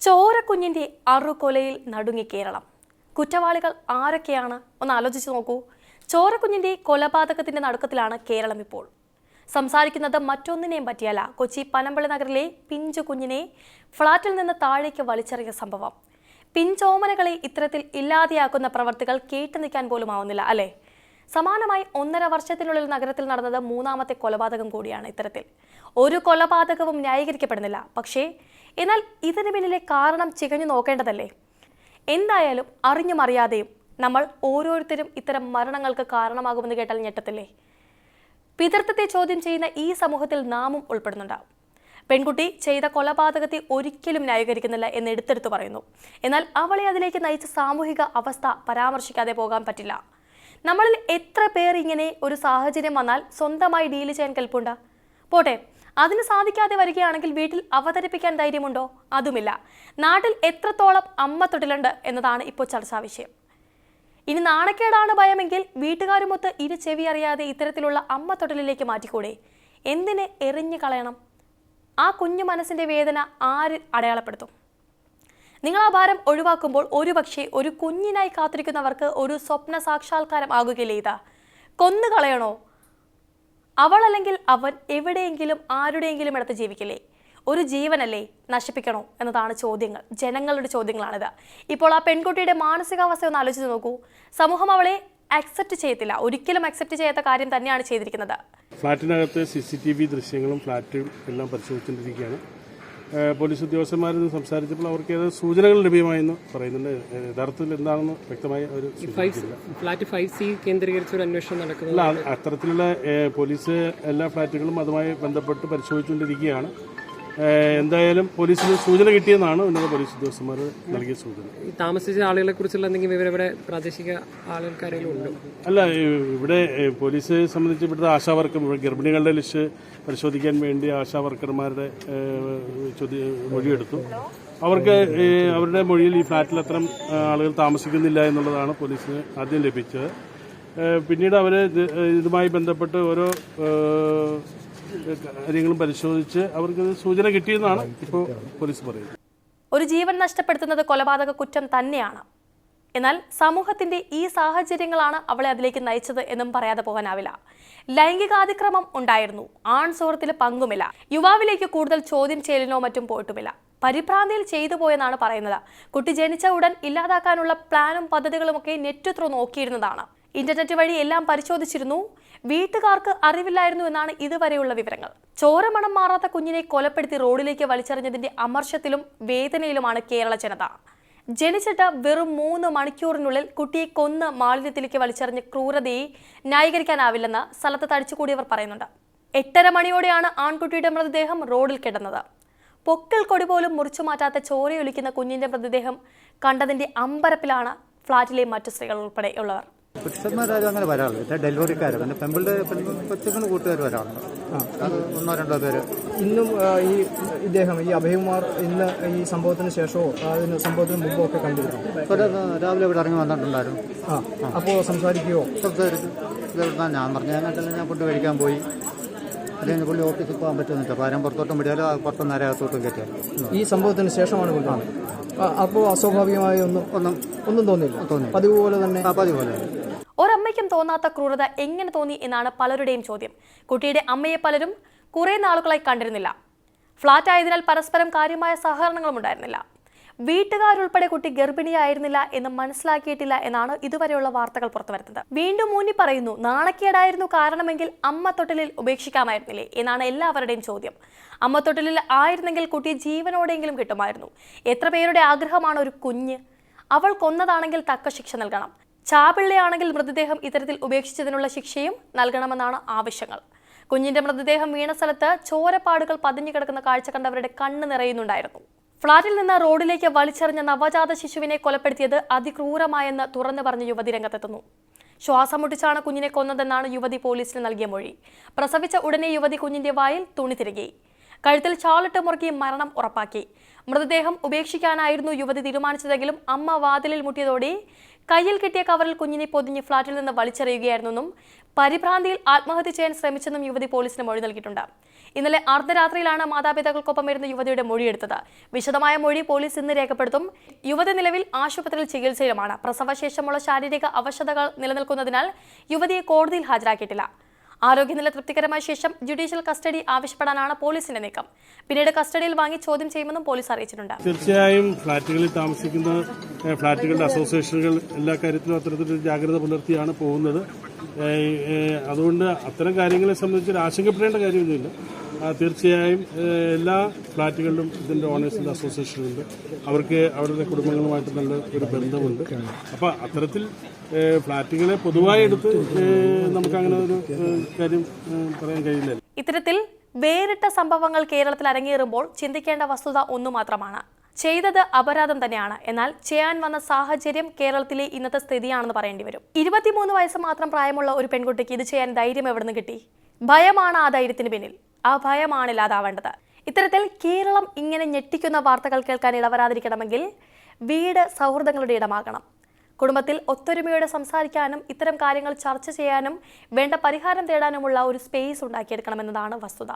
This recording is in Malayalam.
ചോരക്കുഞ്ഞിന്റെ അറുകൊലയിൽ നടുങ്ങി കേരളം. കുറ്റവാളികൾ ആരൊക്കെയാണ്? ഒന്ന് ആലോചിച്ച് നോക്കൂ. ചോരക്കുഞ്ഞിന്റെ കൊലപാതകത്തിന്റെ നടുക്കത്തിലാണ് കേരളം ഇപ്പോൾ. സംസാരിക്കുന്നത് മറ്റൊന്നിനെയും പറ്റിയല്ല. കൊച്ചി പനമ്പള്ളി നഗറിലെ പിഞ്ചു കുഞ്ഞിനെ ഫ്ളാറ്റിൽ നിന്ന് താഴേക്ക് വലിച്ചെറിയ സംഭവം. പിഞ്ചോമനകളെ ഇത്തരത്തിൽ ഇല്ലാതെയാക്കുന്ന പ്രവർത്തികൾ കേട്ടു നിൽക്കാൻ പോലും ആവുന്നില്ല അല്ലേ? സമാനമായി ഒന്നര വർഷത്തിനുള്ളിൽ നഗരത്തിൽ നടന്നത് മൂന്നാമത്തെ കൊലപാതകം കൂടിയാണ് ഇത്തരത്തിൽ. ഒരു കൊലപാതകവും ന്യായീകരിക്കപ്പെടുന്നില്ല. പക്ഷേ എന്നാൽ ഇതിന് പിന്നിലെ കാരണം ചികഞ്ഞു നോക്കേണ്ടതല്ലേ? എന്തായാലും അറിഞ്ഞും അറിയാതെയും നമ്മൾ ഓരോരുത്തരും ഇത്തരം മരണങ്ങൾക്ക് കാരണമാകുമെന്ന് കേട്ടാൽ ഞെട്ടത്തില്ലേ? പിതൃത്വത്തെ ചോദ്യം ചെയ്യുന്ന ഈ സമൂഹത്തിൽ നാമും ഉൾപ്പെടുന്നുണ്ടാവും പെൺകുട്ടി ചെയ്ത കൊലപാതകത്തെ ഒരിക്കലും ന്യായീകരിക്കുന്നില്ല എന്ന് എടുത്തെടുത്ത് പറയുന്നു. എന്നാൽ അവളെ അതിലേക്ക് നയിച്ച സാമൂഹിക അവസ്ഥ പരാമർശിക്കാതെ പോകാൻ പറ്റില്ല. നമ്മളിൽ എത്ര പേർ ഇങ്ങനെ ഒരു സാഹചര്യം വന്നാൽ സ്വന്തമായി ഡീൽ ചെയ്യാൻ കൽപ്പുണ്ട? പോട്ടെ അതിന് സാധിക്കാതെ വരികയാണെങ്കിൽ വീട്ടിൽ അവതരിപ്പിക്കാൻ ധൈര്യമുണ്ടോ? അതുമില്ല. നാട്ടിൽ എത്രത്തോളം അമ്മ തൊട്ടിലുണ്ട് എന്നതാണ് ഇപ്പോൾ ചർച്ചാ വിഷയം. ഇനി നാണക്കേടാണ് ഭയമെങ്കിൽ വീട്ടുകാരുമൊത്ത് ഇരു ചെവി അറിയാതെ ഇത്തരത്തിലുള്ള അമ്മ തൊട്ടിലേക്ക് മാറ്റിക്കൂടെ? എന്തിനെ എറിഞ്ഞു കളയണം? ആ കുഞ്ഞു മനസ്സിന്റെ വേദന ആര് അടയാളപ്പെടുത്തും? നിങ്ങൾ ആ ഭാരം ഒഴിവാക്കുമ്പോൾ ഒരുപക്ഷെ ഒരു കുഞ്ഞിനായി കാത്തിരിക്കുന്നവർക്ക് ഒരു സ്വപ്ന സാക്ഷാത്കാരം ആകുകയില്ലേ ഇതാ. കളയണോ? അല്ലെങ്കിൽ അവൻ എവിടെയെങ്കിലും ആരുടെയെങ്കിലും ഇടത്ത് ജീവിക്കില്ലേ? ഒരു ജീവനല്ലേ നശിപ്പിക്കണോ എന്നതാണ് ചോദ്യങ്ങൾ ജനങ്ങളുടെ ചോദ്യങ്ങളാണിത്. ഇപ്പോൾ ആ പെൺകുട്ടിയുടെ മാനസികാവസ്ഥ ഒന്ന് ആലോചിച്ച് നോക്കൂ. സമൂഹം അവളെ അക്സെപ്റ്റ് ചെയ്യത്തില്ല. ഒരിക്കലും അക്സെപ്റ്റ് ചെയ്യാത്ത കാര്യം തന്നെയാണ് ചെയ്തിരിക്കുന്നത്. ഫ്ലാറ്റിനകത്ത് സി സി ടി വി ദൃശ്യങ്ങളും ഫ്ലാറ്റും എല്ലാം പരിശോധിച്ചുകൊണ്ടിരിക്കുകയാണ്. പോലീസ് ഉദ്യോഗസ്ഥന്മാരിൽ നിന്ന് സംസാരിച്ചപ്പോൾ അവർക്ക് ഏത് സൂചനകൾ ലഭ്യമായെന്ന് പറയുന്നുണ്ട്. യഥാർത്ഥത്തിൽ എന്താണെന്ന് വ്യക്തമായ ഒരു ഫ്ലാറ്റ് ഫൈവ് സി കേന്ദ്രീകരിച്ച് ഒരു അന്വേഷണം അല്ല അത്തരത്തിലുള്ള പോലീസ് എല്ലാ ഫ്ളാറ്റുകളും അതുമായി ബന്ധപ്പെട്ട് പരിശോധിച്ചുകൊണ്ടിരിക്കുകയാണ്. എന്തായാലും പോലീസിന് സൂചന കിട്ടിയെന്നാണ് ഉന്നത പോലീസ് ഉദ്യോഗസ്ഥന്മാർ നൽകിയ സൂചന. ഈ താമസിച്ച ആളുകളെ കുറിച്ചുള്ള എന്തെങ്കിലും വിവരം ഇവിടെ പ്രാദേശിക ആളുകൾക്കാരെങ്കിലും ഉണ്ടോ? അല്ല ഇവിടെ പോലീസ് സംബന്ധിച്ച് ഇവിടുത്തെ ആശാ വർക്കർ ഗർഭിണികളുടെ ലിസ്റ്റ് പരിശോധിക്കാൻ വേണ്ടി ആശാവർക്കർമാരുടെ മൊഴിയെടുത്തു. അവർക്ക് അവരുടെ മൊഴിയിൽ ഈ ഫ്ലാറ്റിൽ അത്തരം ആളുകൾ താമസിക്കുന്നില്ല എന്നുള്ളതാണ് പോലീസിന് ആദ്യം ലഭിച്ചത്. പിന്നീട് അവർ ഇതുമായി ബന്ധപ്പെട്ട് ഓരോ കാര്യങ്ങളും പരിശോധിച്ച് അവർക്ക് സൂചന കിട്ടിയെന്നാണ് ഇപ്പോൾ പോലീസ് പറയുന്നത്. ഒരു ജീവൻ നഷ്ടപ്പെടുത്തുന്നത് കൊലപാതക കുറ്റം തന്നെയാണ്. എന്നാൽ സമൂഹത്തിന്റെ ഈ സാഹചര്യങ്ങളാണ് അവളെ അതിലേക്ക് നയിച്ചത് എന്നും പറയാതെ പോകാനാവില്ല. ലൈംഗികാതിക്രമം ഉണ്ടായിരുന്നു. ആൺ സുഹൃത്തിൽ പങ്കുമില്ല. യുവാവിലേക്ക് കൂടുതൽ ചോദ്യം ചെയ്യലിനോ മറ്റും പോയിട്ടുമില്ല. പരിഭ്രാന്തിയിൽ ചെയ്തു പോയെന്നാണ് പറയുന്നത്. കുട്ടി ജനിച്ച ഉടൻ ഇല്ലാതാക്കാനുള്ള പ്ലാനും പദ്ധതികളുമൊക്കെ നെറ്റ് ത്രൂ നോക്കിയിരുന്നതാണ്. ഇന്റർനെറ്റ് വഴി എല്ലാം പരിശോധിച്ചിരുന്നു. വീട്ടുകാർക്ക് അറിവില്ലായിരുന്നു എന്നാണ് ഇതുവരെയുള്ള വിവരങ്ങൾ. ചോരമണം മാറാത്ത കുഞ്ഞിനെ കൊലപ്പെടുത്തി റോഡിലേക്ക് വലിച്ചെറിഞ്ഞതിന്റെ അമർഷത്തിലും വേദനയിലുമാണ് കേരള ജനത. ജനിച്ചിട്ട് വെറും മൂന്ന് മണിക്കൂറിനുള്ളിൽ കുട്ടിയെ കൊന്ന് മാലിന്യത്തിലേക്ക് വലിച്ചെറിഞ്ഞ ക്രൂരതയെ ന്യായീകരിക്കാനാവില്ലെന്ന് സ്ഥലത്ത് തടിച്ചുകൂടിയവർ പറയുന്നുണ്ട്. എട്ടര മണിയോടെയാണ് ആൺകുട്ടിയുടെ മൃതദേഹം റോഡിൽ കിടന്നത്. പൊക്കൽ കൊടി പോലും മുറിച്ചു മാറ്റാത്ത ചോരയൊലിക്കുന്ന കുഞ്ഞിന്റെ മൃതദേഹം കണ്ടതിന്റെ അമ്പരപ്പിലാണ് ഫ്ളാറ്റിലെ മറ്റു സ്ത്രീകൾ ഉൾപ്പെടെ ഉള്ളവർ. പുരുഷന്മാരും അങ്ങനെ വരാറുള്ളൂ പിന്നെ ഡെലിവറിക്കാർ പിന്നെ പെമ്പിളുടെ കൊച്ചുങ്ങൾ കൂട്ടുകാർ വരാറുണ്ട്. ഒന്നോ രണ്ടോ പേര്. ഇന്നും ഈ ഇദ്ദേഹം ഈ അഭയകുമാർ ഇന്ന് ഈ സംഭവത്തിന് ശേഷമോ അതിന് സംഭവത്തിന് മുമ്പോ ഒക്കെ കണ്ടിരുന്നു? രാവിലെ ഇവിടെ ഇറങ്ങി വന്നിട്ടുണ്ടായിരുന്നു. അപ്പോ സംസാരിക്കുകയോ സംസാരിച്ചു. ഇതെവിടുന്നാ ഞാൻ പറഞ്ഞു ഞാൻ കണ്ടില്ല ഞാൻ ഫുഡ് കഴിക്കാൻ പോയി. അല്ലെങ്കിൽ പുള്ളി ഓഫീസിൽ പോകാൻ പറ്റുമെന്ന് വെച്ചാൽ ആരും പുറത്തോട്ടും വിടിയാലോ പുറത്തും നേരകത്തോട്ടും കയറ്റിയാൽ ഈ സംഭവത്തിന് ശേഷമാണ് കൊണ്ടാണ് അപ്പോൾ അസ്വാഭാവികമായി ഒന്നും ഒന്നും ഒന്നും തോന്നില്ല തോന്നിയില്ല. പതിവ് പോലെ തന്നെ പതിവ് പോലെ തോന്നാത്ത ക്രൂരത എങ്ങനെ തോന്നി എന്നാണ് പലരുടെയും ചോദ്യം. കുട്ടിയുടെ അമ്മയെ പലരും കുറേ നാളുകളായി കണ്ടിരുന്നില്ല. ഫ്ളാറ്റ് ആയതിനാൽ പരസ്പരം കാര്യമായ സഹകരണങ്ങളും ഉണ്ടായിരുന്നില്ല. വീട്ടുകാരുൾപ്പെടെ കുട്ടി ഗർഭിണിയായിരുന്നില്ല എന്ന് മനസ്സിലാക്കിയിട്ടില്ല എന്നാണ് ഇതുവരെയുള്ള വാർത്തകൾ പുറത്തുവരുന്നത്. വീണ്ടും മൂന്നി പറയുന്നു നാണക്കേടായിരുന്നു കാരണമെങ്കിൽ അമ്മ തൊട്ടിലിൽ ഉപേക്ഷിക്കാമായിരുന്നില്ലേ? എന്നാണ് എല്ലാവരുടെയും ചോദ്യം. അമ്മ തൊട്ടിലിൽ ആയിരുന്നെങ്കിൽ കുട്ടി ജീവനോടെങ്കിലും കിട്ടുമായിരുന്നു. എത്ര പേരുടെ ആഗ്രഹമാണ് ഒരു കുഞ്ഞ്? അവൾ കൊന്നതാണെങ്കിൽ തക്ക ശിക്ഷ നൽകണം. ചാപിള്ളയാണെങ്കിൽ മൃതദേഹം ഇത്തരത്തിൽ ഉപേക്ഷിച്ചതിനുള്ള ശിക്ഷയും നൽകണമെന്നാണ് ആവശ്യങ്ങൾ. കുഞ്ഞിന്റെ മൃതദേഹം വീണ സ്ഥലത്ത് ചോരപ്പാടുകൾ പതിഞ്ഞു കിടക്കുന്ന കാഴ്ച കണ്ടവരുടെ കണ്ണ് നിറയുന്നുണ്ടായിരുന്നു. ഫ്ളാറ്റിൽ നിന്ന് റോഡിലേക്ക് വലിച്ചെറിഞ്ഞ നവജാത ശിശുവിനെ കൊലപ്പെടുത്തിയത് അതിക്രൂരമായെന്ന് തുറന്നു പറഞ്ഞ യുവതി രംഗത്തെത്തുന്നു. ശ്വാസം മുട്ടിച്ചാണ് കുഞ്ഞിനെ കൊന്നതെന്നാണ് യുവതി പോലീസിന് നൽകിയ മൊഴി. പ്രസവിച്ച ഉടനെ യുവതി കുഞ്ഞിന്റെ വായിൽ തുണി തിരികെ. കഴുത്തിൽ ചാളിട്ട് മുറുക്കി മരണം ഉറപ്പാക്കി. മൃതദേഹം ഉപേക്ഷിക്കാനായിരുന്നു യുവതി തീരുമാനിച്ചതെങ്കിലും അമ്മ വാതിലിൽ മുട്ടിയതോടെ കയ്യിൽ കിട്ടിയ കവറിൽ കുഞ്ഞിനെ പൊതിഞ്ഞ് ഫ്ളാറ്റിൽ നിന്ന് വലിച്ചെറിയുകയായിരുന്നെന്നും പരിഭ്രാന്തിയിൽ ആത്മഹത്യ ചെയ്യാൻ ശ്രമിച്ചെന്നും യുവതി പോലീസിന് മൊഴി നൽകിയിട്ടുണ്ട്. ഇന്നലെ അർദ്ധരാത്രിയിലാണ് മാതാപിതാക്കൾക്കൊപ്പം ഇരുന്ന യുവതിയുടെ മൊഴിയെടുത്തത്. വിശദമായ മൊഴി പോലീസ് ഇന്ന് രേഖപ്പെടുത്തും. യുവതി നിലവിൽ ആശുപത്രിയിൽ ചികിത്സയിലുമാണ്. പ്രസവശേഷമുള്ള ശാരീരിക അവശതകൾ നിലനിൽക്കുന്നതിനാൽ യുവതിയെ കോടതിയിൽ ഹാജരാക്കിയിട്ടില്ല. ആരോഗ്യനില തൃപ്തികരമായ ശേഷം ജുഡീഷ്യൽ കസ്റ്റഡി ആവശ്യപ്പെടാനാണ് പോലീസിന്റെ നീക്കം. പിന്നീട് കസ്റ്റഡിയിൽ വാങ്ങി ചോദ്യം ചെയ്യുമെന്നും പോലീസ് അറിയിച്ചിട്ടുണ്ട്. തീർച്ചയായും ഫ്ളാറ്റുകളിൽ താമസിക്കുന്ന ഫ്ളാറ്റുകളുടെ അസോസിയേഷനുകൾ എല്ലാ കാര്യത്തിലും അത്തരത്തിലൊരു ജാഗ്രത പുലർത്തിയാണ് പോകുന്നത്. അതുകൊണ്ട് അത്തരം കാര്യങ്ങളെ സംബന്ധിച്ച് ആശങ്കപ്പെടേണ്ട കാര്യമൊന്നുമില്ല. തീർച്ചയായും എല്ലാ ഫ്ലാറ്റുകളിലും ഇതിന്റെ ഓണേഴ്സിന്റെ അസോസിയേഷനുണ്ട് അവർക്ക് അവരുടെ കുടുംബങ്ങളുമായിട്ട് നല്ല ഒരു ബന്ധമുണ്ട്. അപ്പോൾ അത്തരത്തിൽ ഫ്ലാറ്റുകളെ പൊതുവായി എടുത്ത് നമുക്ക് നമുക്കങ്ങനെ ഒരു കാര്യം പറയാൻ കഴിയില്ല ഇത്തരത്തിൽ വേറിട്ട സംഭവങ്ങൾ കേരളത്തിൽ അരങ്ങേറുമ്പോൾ ചിന്തിക്കേണ്ട വസ്തുത ഒന്നു മാത്രമാണ്. ചെയ്തത് അപരാധം തന്നെയാണ്. എന്നാൽ ചെയ്യാൻ വന്ന സാഹചര്യം കേരളത്തിലെ ഇന്നത്തെ സ്ഥിതിയാണെന്ന് പറയേണ്ടി വരും. ഇരുപത്തിമൂന്ന് വയസ്സ് മാത്രം പ്രായമുള്ള ഒരു പെൺകുട്ടിക്ക് ഇത് ചെയ്യാൻ ധൈര്യം എവിടെ നിന്ന് കിട്ടി? ഭയമാണ് ആ ധൈര്യത്തിന് പിന്നിൽ. ആ ഇല്ലാതാവേണ്ടത് ഇത്തരത്തിൽ കേരളം ഇങ്ങനെ ഞെട്ടിക്കുന്ന വാർത്തകൾ കേൾക്കാൻ ഇടവരാതിരിക്കണമെങ്കിൽ വീട് സൗഹൃദങ്ങളുടെ ഇടമാകണം. കുടുംബത്തിൽ ഒത്തൊരുമയോടെ സംസാരിക്കാനും ഇത്തരം കാര്യങ്ങൾ ചർച്ച ചെയ്യാനും വേണ്ട പരിഹാരം തേടാനുമുള്ള ഒരു സ്പേസ് ഉണ്ടാക്കിയെടുക്കണമെന്നതാണ് വസ്തുത.